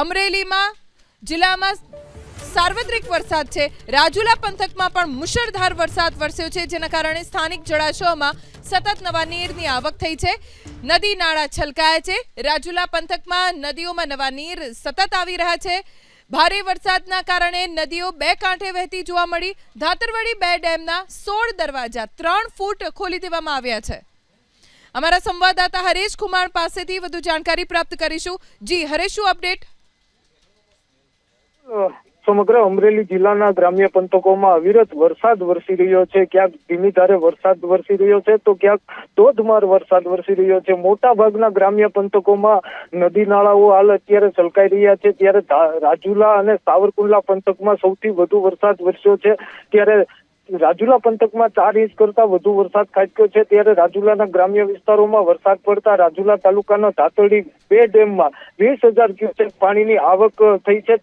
અમરેલીમાં જિલ્લામાં સાર્વત્રિક વરસાદ છે. રાજુલા પંથકમાં પણ મુશળધાર વરસાદ વરસ્યો છે, જેના કારણે સ્થાનિક જળાશયોમાં સતત નવા નીરની આવક થઈ છે. નદી નાળા છલકાયા છે. રાજુલા પંથકમાં નદીઓમાં નવા નીર સતત આવી રહ્યા છે. ભારે વરસાદના કારણે નદીઓ બે કાંઠે વહેતી જોવા મળી. ધાતરવડી બે ડેમના સોળ દરવાજા ત્રણ ફૂટ ખોલી દેવામાં આવ્યા છે. અમારા સંવાદદાતા હરેશ કુમાર પાસેથી વધુ જાણકારી પ્રાપ્ત કરીશું. જી, હરેશ શું અપડેટ? સમગ્ર અમરેલી જિલ્લાના ગ્રામ્ય પંથકોમાં અવિરત વરસાદ વરસી રહ્યો છે. ક્યાંક ધીમી ધારે વરસાદ વરસી રહ્યો છે તો ક્યાંક ધોધમાર વરસાદ વરસી રહ્યો છે. મોટા ભાગના ગ્રામ્ય પંથકોમાં નદી નાળાઓ હાલ અત્યારે છલકાઈ રહ્યા છે. ત્યારે રાજુલા અને સાવરકુંડલા પંથકમાં સૌથી વધુ વરસાદ વરસ્યો છે. ત્યારે રાજુલા પંથકમાં ચાર ઇંચ કરતા વધુ વરસાદ ખાબક્યો છે. ત્યારે રાજુલાના ગ્રામ્ય વિસ્તારોમાં વરસાદ પડતા રાજુલા તાલુકાના ધાતળી બે ડેમમાં વીસ હજાર ક્યુસેક પાણીની આવક થઈ છે.